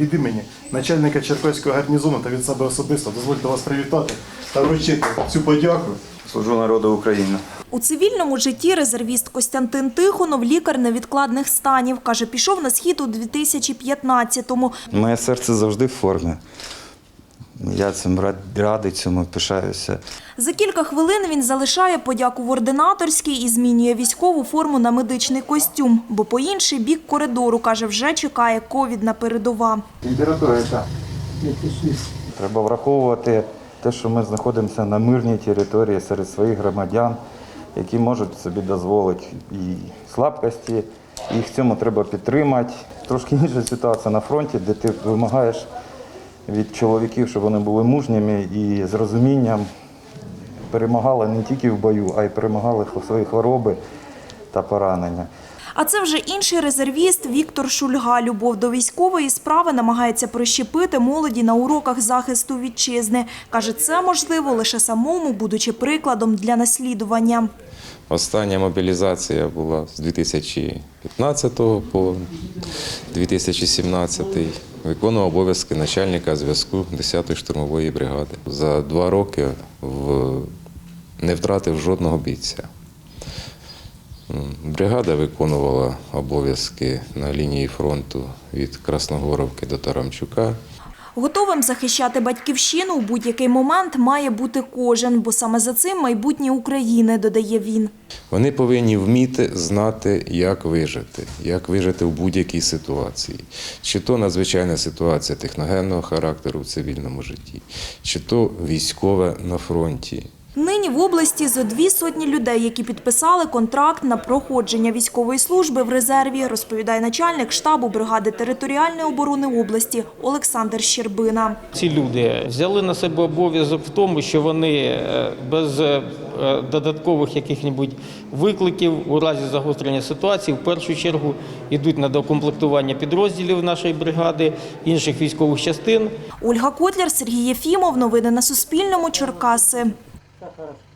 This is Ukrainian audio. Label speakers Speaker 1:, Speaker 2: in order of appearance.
Speaker 1: Від імені начальника Черкаського гарнізону та від себе особисто дозвольте вас привітати та вручити цю подяку.
Speaker 2: Служу народу України.
Speaker 3: У цивільному житті резервіст Костянтин Тихонов лікар невідкладних станів. Каже, пішов на схід у 2015-му.
Speaker 2: Моє серце завжди в формі. Я цим рад- радий цьому, пишаюся.
Speaker 3: За кілька хвилин він залишає подяку в ординаторській і змінює військову форму на медичний костюм. Бо по інший бік коридору, каже, вже чекає ковідна передова.
Speaker 2: Температура яка? Треба враховувати те, що ми знаходимося на мирній території серед своїх громадян, які можуть собі дозволити і слабкості. Їх цьому треба підтримати. Трошки інша ситуація на фронті, де ти вимагаєш від чоловіків, щоб вони були мужніми і з розумінням перемагали не тільки в бою, а й перемагали свої хвороби та поранення.
Speaker 3: А це вже інший резервіст Віктор Шульга. Любов до військової справи намагається прищепити молоді на уроках захисту вітчизни. Каже, це можливо лише самому, будучи прикладом для наслідування.
Speaker 4: Остання мобілізація була з 2015 по 2017. Виконував обов'язки начальника зв'язку 10-ї штурмової бригади. За два роки в... не втратив жодного бійця. Бригада виконувала обов'язки на лінії фронту від Красногоровки до Тарамчука.
Speaker 3: Готовим захищати батьківщину у будь-який момент має бути кожен, бо саме за цим майбутнє України, додає він.
Speaker 4: Вони повинні вміти знати, як вижити, як вижити в будь-якій ситуації. Чи то надзвичайна ситуація техногенного характеру в цивільному житті, чи то військове на фронті.
Speaker 3: Нині в області зо дві сотні людей, які підписали контракт на проходження військової служби в резерві, розповідає начальник штабу бригади територіальної оборони області Олександр Щербина.
Speaker 5: Ці люди взяли на себе обов'язок в тому, що вони е, без е, додаткових яких-небудь викликів у разі загострення ситуації в першу чергу йдуть на докомплектування підрозділів нашої бригади, інших військових частин.
Speaker 3: Ольга Котляр, Сергій Єфімов. Новини на Суспільному. Черкаси.
Speaker 5: Safarov.